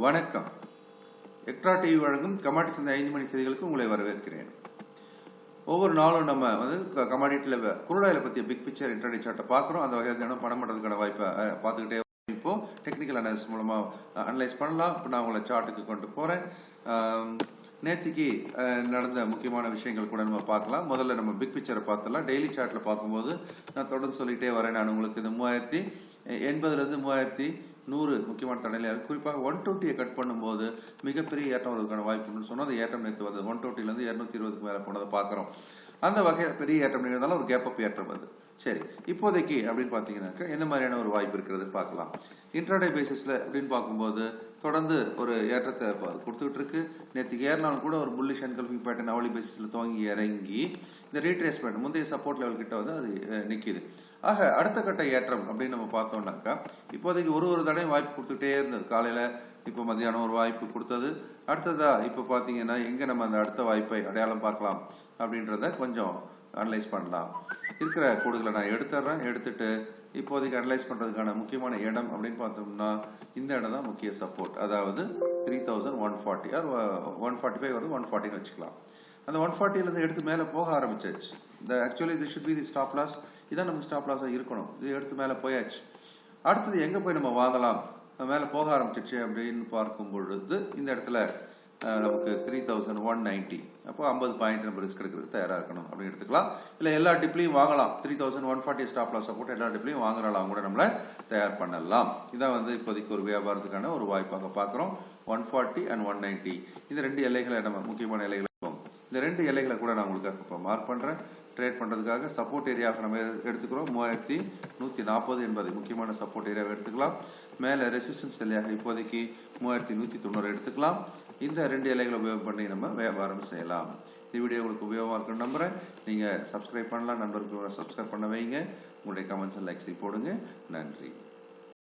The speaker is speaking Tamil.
வணக்கம். எக்ட்ரா டிவி வழங்கும் கமாடி சந்தை ஐந்து மணி செய்திகளுக்கு உங்களை வரவேற்கிறேன். ஒவ்வொரு நாளும் நம்ம வந்து கமாடிட்டியில் குருடாயில் பற்றிய பிக் பிக்சர் இன்டர்நெட் சார்ட்டை பார்க்குறோம். அந்த வகையில் தினம் பணம் பண்ணுறதுக்கான வாய்ப்பை பார்த்துக்கிட்டே இப்போ டெக்னிக்கல் அனாலிசிஸ் மூலமாக அனலைஸ் பண்ணலாம். இப்போ நான் உங்களை சார்ட்டுக்கு கொண்டு போகிறேன் நேற்றுக்கு நடந்த முக்கியமான விஷயங்கள் கூட நம்ம பார்க்கலாம். முதல்ல நம்ம பிக் பிக்சரை பார்த்துலாம் டெய்லி சார்ட்டில் பார்க்கும்போது நான் தொடர்ந்து சொல்லிகிட்டே வரேன். நான் உங்களுக்கு இந்த மூவாயிரத்தி எண்பதுலேருந்து மூவாயிரத்தி நூறு முக்கியமான தடையில குறிப்பாக ஒன் டுவெண்ட்டியை கட் பண்ணும்போது மிகப்பெரிய ஏற்றம் வருவதற்கான வாய்ப்புன்னு சொன்னால் அந்த ஏற்றம் நேற்று வருது ஒன் டுவெண்ட்டிலேருந்து இரநூத்தி இருபதுக்கு மேலே போனதை பார்க்குறோம். அந்த வகையில் பெரிய ஏற்றம் நிகழ்ந்தாலும் ஒரு கேப் அப் ஏற்றம் அது. சரி இப்போதைக்கு அப்படின்னு பார்த்தீங்கன்னாக்கா எந்த மாதிரியான ஒரு வாய்ப்பு இருக்கிறது பார்க்கலாம். இன்ட்ராடே பேசிஸில் அப்படின்னு பார்க்கும்போது தொடர்ந்து ஒரு ஏற்றத்தை ப- கொடுத்துக்கிட்டு இருக்கு நேற்று ஏறினாலும் கூட ஒரு புல்லிஷ் என்கல்ஃபிங் பேட்டர்ன் அவளி பேசிஸில் துவங்கி இறங்கி இந்த ரீட்ரேஸ்மெண்ட் முந்தைய சப்போர்ட் லெவல் கிட்ட வந்து அது நிற்கிது ஆக அடுத்த கட்ட ஏற்றம் அப்படின்னு நம்ம பார்த்தோம்னாக்கா இப்போதைக்கு ஒரு ஒரு தடையும் வாய்ப்பு கொடுத்துட்டே இருந்தது. காலையில் இப்போ மத்தியானம் ஒரு வாய்ப்பு கொடுத்தது. அடுத்ததா இப்போ பார்த்தீங்கன்னா எங்கே நம்ம அந்த அடுத்த வாய்ப்பை அடையாளம் பார்க்கலாம் அப்படின்றத கொஞ்சம் அனலைஸ் பண்ணலாம். இருக்கிற கோடுகளை நான் எடுத்துடுறேன். எடுத்துட்டு இப்போதைக்கு அனலைஸ் பண்ணுறதுக்கான முக்கியமான இடம் அப்படின்னு பார்த்தோம்னா இந்த இடம் தான் முக்கிய சப்போர்ட் அதாவது three thousand one forty R one forty five வந்து ஒன் ஃபார்ட்டின்னு வச்சுக்கலாம். அந்த ஒன் ஃபார்ட்டிலேருந்து எடுத்து மேலே போக ஆரம்பிச்சாச்சு. இந்த ஆக்சுவலி இது should be the stop loss இதான் நம்ம ஸ்டாப் லாஸாக இருக்கணும். இது எடுத்து மேலே போயாச்சு. அடுத்தது எங்கே போய் நம்ம வாங்கலாம்? மேலே போக ஆரம்பிச்சிச்சு அப்படின்னு பார்க்கும் பொழுது இந்த இடத்துல நமக்கு த்ரீ தௌசண்ட் ஒன் நைன்ட்டி அப்போ ஐம்பது பாயிண்ட் நம்ம ரிஸ்க் எடுக்கிறது தயாராக இருக்கணும் அப்படின்னு எடுத்துக்கலாம். இல்லை எல்லா டிப்லையும் வாங்கலாம். Three thousand one forty stop loss போட்டு எல்லா டிப்லையும் வாங்குறாங்க கூட நம்மள தயார் பண்ணலாம். இதான் வந்து இப்போதைக்கு ஒரு வியாபாரத்துக்கான ஒரு வாய்ப்பாக பார்க்குறோம். One forty and one ninety இந்த ரெண்டு எல்லைகளை நம்ம முக்கியமான எல்லைகளை இந்த ரெண்டு எல்லைகளை கூட நான் உங்களுக்கு இப்போ மார்க் பண்ணுறேன் ட்ரேட் பண்ணுறதுக்காக சப்போர்ட் ஏரியாவை நம்ம எடுத்துக்கிறோம். மூவாயிரத்தி நூற்றி நாற்பது என்பது முக்கியமான சப்போர்ட் ஏரியாவை எடுத்துக்கலாம். மேலே ரெசிஸ்டன்ஸ் எல்லையாக இப்போதைக்கு மூவாயிரத்தி நூற்றி தொண்ணூறு எடுத்துக்கலாம். இந்த ரெண்டு இலைகளை உபயோகம் பண்ணி நம்ம வியாபாரம் செய்யலாம். இந்த வீடியோ உங்களுக்கு உபயோகமாக இருக்குன்னு நம்புகிறேன் நீங்கள் சப்ஸ்கிரைப் பண்ணலாம். நண்பர்களுக்கு சப்ஸ்கிரைப் பண்ண வைங்க. உங்களுடைய கமெண்ட்ஸ் லைக்ஸை போடுங்க. நன்றி.